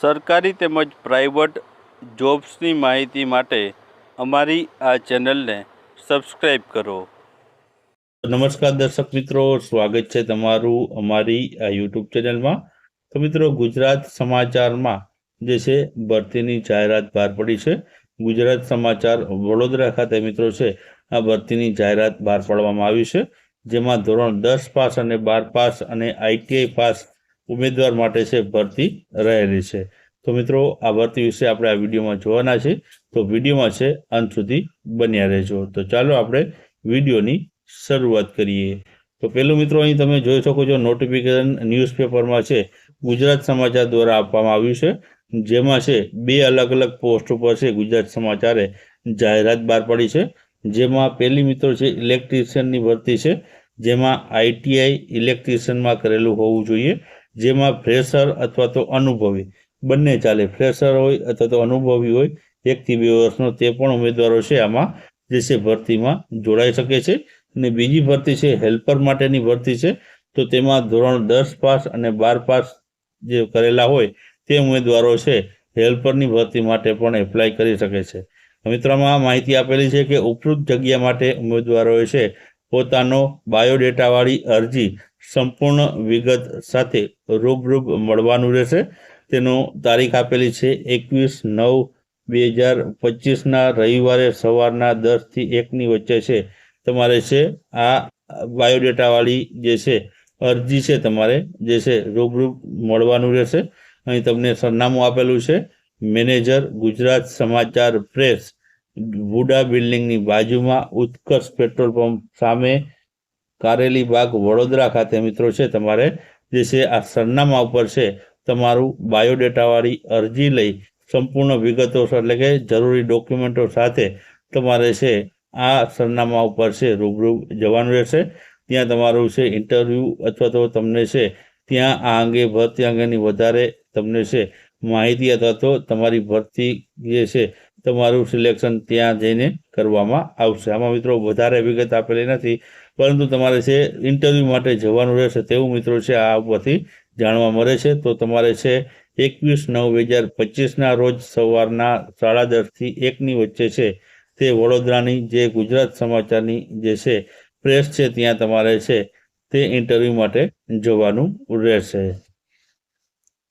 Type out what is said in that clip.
સરકારી તેમજ પ્રાઇવેટ જોબ્સની માહિતી માટે અમારી આ ચેનલને સબસ્ક્રાઈબ કરો. નમસ્કાર દર્શક મિત્રો, સ્વાગત છે તમારું અમારી આ યુટ્યુબ ચેનલમાં. તો મિત્રો, ગુજરાત સમાચારમાં જે છે, ભરતીની જાહેરાત બહાર પડી છે. ગુજરાત સમાચાર વડોદરા ખાતે મિત્રો છે, આ ભરતીની જાહેરાત બહાર પાડવામાં આવી છે. જેમાં ધોરણ દસ પાસ અને બાર પાસ અને આઈટીઆઈ પાસ ઉમેદવાર માટે છે, ભરતી રહેલી છે. તો મિત્રો, આ ભરતી વિશે આપણે આ વિડીયોમાં જોવાના છે. તો વિડીયોમાં છે, અંત સુધી બન્યા રહેજો. તો ચાલો આપણે વિડીયોની શરૂઆત કરીએ. તો પહેલું મિત્રો, અહીં તમે જોઈ શકો છો નોટિફિકેશન ન્યૂઝપેપરમાં છે, ગુજરાત સમાચાર દ્વારા આપવામાં આવ્યું છે. જેમાં છે, બે અલગ અલગ પોસ્ટ ઉપર છે, ગુજરાત સમાચારે જાહેરાત બહાર પાડી છે. જેમાં પહેલી મિત્રો છે ઇલેક્ટ્રિશિયનની ભરતી છે. જેમાં આઈટીઆઈ ઇલેક્ટ્રિશિયનમાં કરેલું હોવું જોઈએ. જેમાં ફ્રેશર અથવા તો અનુભવી. બંને ચાલે. ફ્રેશર હોય અથવા તો અનુભવી હોય એકથી બે વર્ષનો તે પણ ઉમેદવારો છે. આમાં જે છે ભરતીમાં જોડાઈ શકે છે. અને બીજી ભરતી છે, હેલ્પર માટેની ભરતી છે. તો તેમાં ધોરણ દસ પાસ અને બાર પાસ જે કરેલા હોય, તે ઉમેદવારો છે. હેલ્પરની ભરતી માટે પણ એપ્લાય કરી શકે છે. મિત્રોમાં માહિતી આપેલી છે કે ઉપરોક્ત જગ્યા માટે ઉમેદવારોએ છે પોતાનો બાયોડેટાવાળી અરજી સંપૂર્ણ વિગત સાથે રૂબરૂબ મળવાનું રહેશે. તેનો તારીખ આપેલી છે એકવીસ નવ બે હજાર પચીસના રવિવારે સવારના દસથી એકની વચ્ચે છે. તમારે છે આ બાયોડેટાવાળી જે છે અરજી છે તમારે જે છે રૂબરૂ મળવાનું રહેશે. અહીં તમને સરનામું આપેલું છે. મેનેજર ગુજરાત સમાચાર પ્રેસ વુડા બિલ્ડિંગની બાજુમાં ઉત્કર્ષ પેટ્રોલ પંપ સામે કારેલી બાગ વડોદરા ખાતે મિત્રો છે, તમારે જે છે આ સરનામા ઉપર છે, તમારું બાયોડેટાવાળી અરજી લઈ સંપૂર્ણ વિગતો એટલે કે જરૂરી ડોક્યુમેન્ટો સાથે તમારે છે, આ સરનામા ઉપર છે, રૂબરૂ જવાનું રહેશે. ત્યાં તમારું છે, ઇન્ટરવ્યૂ અથવા તો તમને છે, ત્યાં આ અંગે ભરતી અંગેની વધારે તમને છે, માહિતી અથવા તો તમારી ભરતી જે છે, તમારું સિલેક્શન ત્યાં જઈને કરવામાં આવશે. આમાં મિત્રો વધારે વિગત આપેલી નથી. પરંતુ તમારે છે ઇન્ટરવ્યૂ માટે જવાનું રહેશે તેવું મિત્રો છે આ ઉપરથી જાણવા મળે છે. તો તમારે છે એકવીસ નવ બે હજાર પચીસના રોજ સવારના સાડા દસથી એકની વચ્ચે છે તે વડોદરાની જે ગુજરાત સમાચારની જે છે પ્રેસ છે ત્યાં તમારે છે તે ઇન્ટરવ્યૂ માટે જવાનું રહેશે.